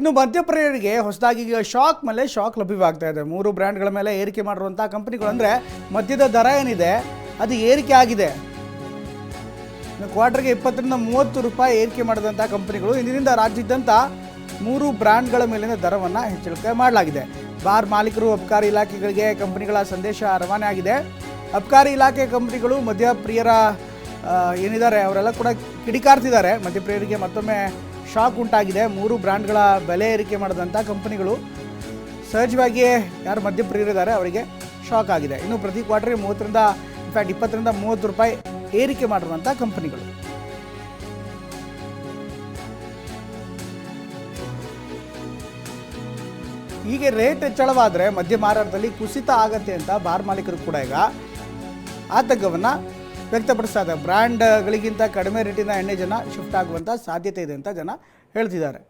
ಇನ್ನು ಮಧ್ಯಪ್ರಿಯರಿಗೆ ಹೊಸದಾಗಿ ಈಗ ಶಾಕ್ ಮೇಲೆ ಶಾಕ್ ಲಭ್ಯವಾಗ್ತಾ ಇದೆ. ಮೂರು ಬ್ರ್ಯಾಂಡ್ಗಳ ಮೇಲೆ ಏರಿಕೆ ಮಾಡಿರುವಂಥ ಕಂಪನಿಗಳು ಅಂದರೆ ಮದ್ಯದ ದರ ಏನಿದೆ? ಅದು ಏರಿಕೆ ಆಗಿದೆ. ಕ್ವಾರ್ಟರ್ಗೆ ಇಪ್ಪತ್ತರಿಂದ ಮೂವತ್ತು ರೂಪಾಯಿ ಏರಿಕೆ ಮಾಡಿದಂಥ ಕಂಪನಿಗಳು ಇಂದಿನಿಂದ ರಾಜ್ಯದಂಥ ಮೂರು ಬ್ರ್ಯಾಂಡ್ಗಳ ಮೇಲಿನ ದರವನ್ನು ಹೆಚ್ಚಳಕ್ಕೆ ಮಾಡಲಾಗಿದೆ. ಬಾರ್ ಮಾಲೀಕರು, ಅಬ್ಕಾರಿ ಇಲಾಖೆಗಳಿಗೆ ಕಂಪನಿಗಳ ಸಂದೇಶ ರವಾನೆ ಆಗಿದೆ. ಅಬ್ಕಾರಿ ಇಲಾಖೆ ಕಂಪನಿಗಳು ಮಧ್ಯಪ್ರಿಯರ ಏನಿದ್ದಾರೆ ಅವರೆಲ್ಲ ಕೂಡ ಕಿಡಿಕಾರ್ತಿದ್ದಾರೆ. ಮಧ್ಯಪ್ರಿಯರಿಗೆ ಮತ್ತೊಮ್ಮೆ ಶಾಕ್ ಉಂಟಾಗಿದೆ. ಮೂರು ಬ್ರ್ಯಾಂಡ್ಗಳ ಬೆಲೆ ಏರಿಕೆ ಮಾಡಿದಂಥ ಕಂಪನಿಗಳು ಸಹಜವಾಗಿಯೇ ಯಾರು ಮದ್ಯಪ್ರಿಯರಿದ್ದಾರೆ ಅವರಿಗೆ ಶಾಕ್ ಆಗಿದೆ. ಇನ್ನು ಪ್ರತಿ ಕ್ವಾರ್ಟರ್ ಮೂವತ್ತರಿಂದ ಇನ್ಫ್ಯಾಕ್ಟ್ ಇಪ್ಪತ್ತರಿಂದ ಮೂವತ್ತು ರೂಪಾಯಿ ಏರಿಕೆ ಮಾಡಿರುವಂಥ ಕಂಪನಿಗಳು. ಹೀಗೆ ರೇಟ್ ಹೆಚ್ಚಳವಾದರೆ ಮದ್ಯ ಮಾರಾಟದಲ್ಲಿ ಕುಸಿತ ಆಗತ್ತೆ ಅಂತ ಬಾರ್ ಮಾಲೀಕರು ಕೂಡ ಈಗ ಆತಂಕವನ್ನು ವ್ಯಕ್ತಪಡಿಸ್ತಾ ಇದ್ದಾರೆ. ಬ್ರ್ಯಾಂಡ್ಗಳಿಗಿಂತ ಕಡಿಮೆ ರೇಟಿನ ಎಣ್ಣೆ ಜನ ಶಿಫ್ಟ್ ಆಗುವಂಥ ಸಾಧ್ಯತೆ ಇದೆ ಅಂತ ಜನ ಹೇಳ್ತಿದ್ದಾರೆ.